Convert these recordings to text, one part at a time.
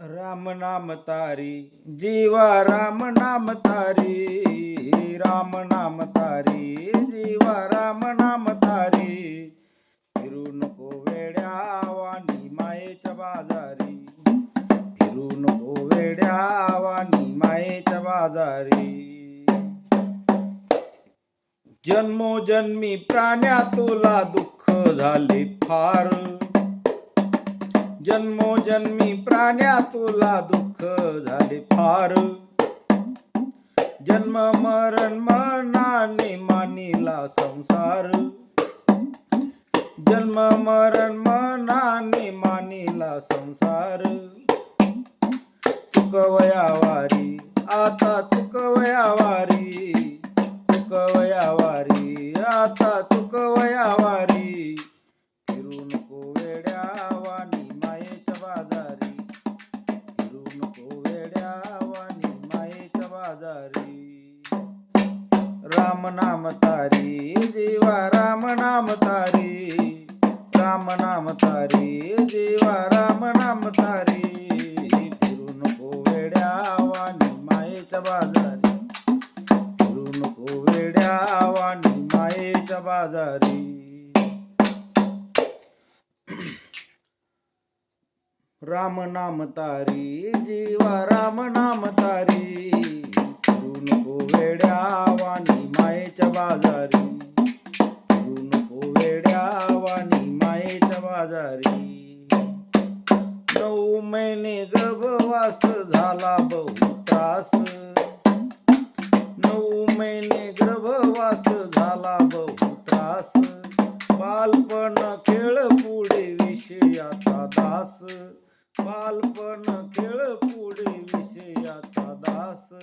राम नाम तारी जीवा राम नाम तारी राम नाम तारी जीवा राम नाम तारी। फिरू नको वेड्या वाणी मायेच्या बाजारी फिरू नको वेड्या वाणी मायेच्या बाजारी। जन्मोजन्मी प्राण्या तुला दुःख झाले फार। जन्मोजन्मी प्राण्या तुला दुःख झाले फार. जन्म मरण मनाने मानिला संसार. जन्म मरण मनाने मानिला संसार. चुकवयावारी आता चुकवयावारी. चुकवयावारी आता चुकवयावारी. फिरू नको राम नाम तारी जीवा राम नाम तारी. राम नाम तारी जीवा राम नाम तारी. फिरू नको वेड्या वाणी मायेच्या बाजारी. फिरू नको वेड्या वाणी मायेच्या बाजारी. राम नाम तारी जीवा राम नाम तारी. बाजारी. फिरू नको वेड्या वाणी मायेच्या बाजारी. नऊ महिने गर्भवास झाला बहु त्रास. नऊ महिने गर्भवास झाला बहु त्रास. बालपण खेळ पुढे विषयाचा दास. बालपण खेळ पुढे विषयाचा दास.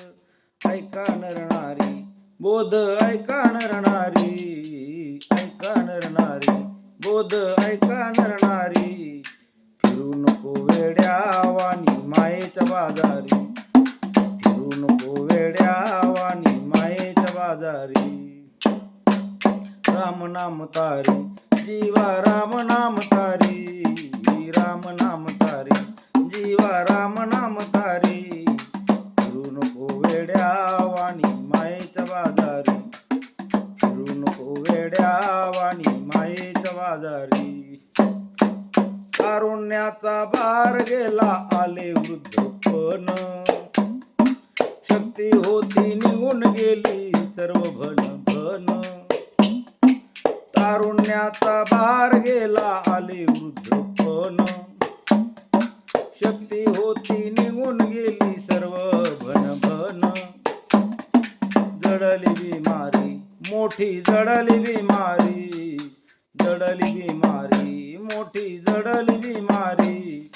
ऐका नरणारी बोध ऐका नरणारी ऐका नरणारी बोध ऐका नरणारी फिरू नको वेड्या वाणी मायेच्या बाजारी. फिरू नको वेड्या वाणी मायेच्या बाजारी. राम नाम तारी जीवा राम नाम तारी. राम नाम तारी जीवा राम नाम तारी वाणी मायेच्या बाजारी तारुण्याचा भार गेला आले वृद्धपण शक्ती होती निघून गेली सर्व भन भन. तारुण्याचा भार गेला आले वृद्धपण शक्ती होती निघून गेली सर्व भन भन. जडली बिमारी मोठी जडली बिमारी जडली बिमारी मोठी जडली बिमारी.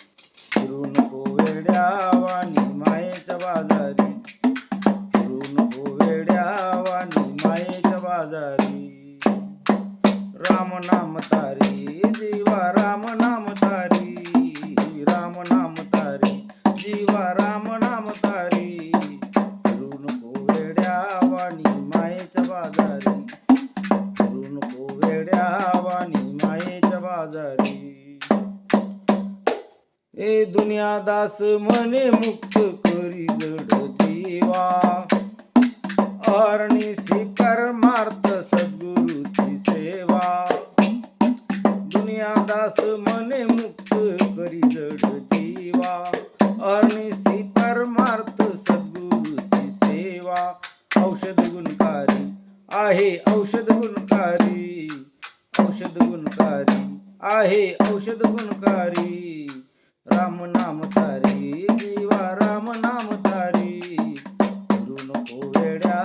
फिरू नको वेड्या वाणी मायेच्या बाजारी. फिरू नको वेड्या वाणी मायेच्या बाजारी. राम नाम तारी जीवा राम नाम तारी. राम नाम तारी जीवा दुनिया दास म्हणे मुक्त करी जड जीवा. अरणीसी परमार्थ सद्गुरुची सेवा. दुनिया दास मने मुक्त करी जड जीवा. अरणीसी परमार्थ सद्गुरुची सेवा. औषध गुणकारी आहे औषध गुणकारी. औषध गुणकारी आहे औषध गुणकारी. राम नाम तारी जीवा राम नाम तारी फिरू नको वेड्या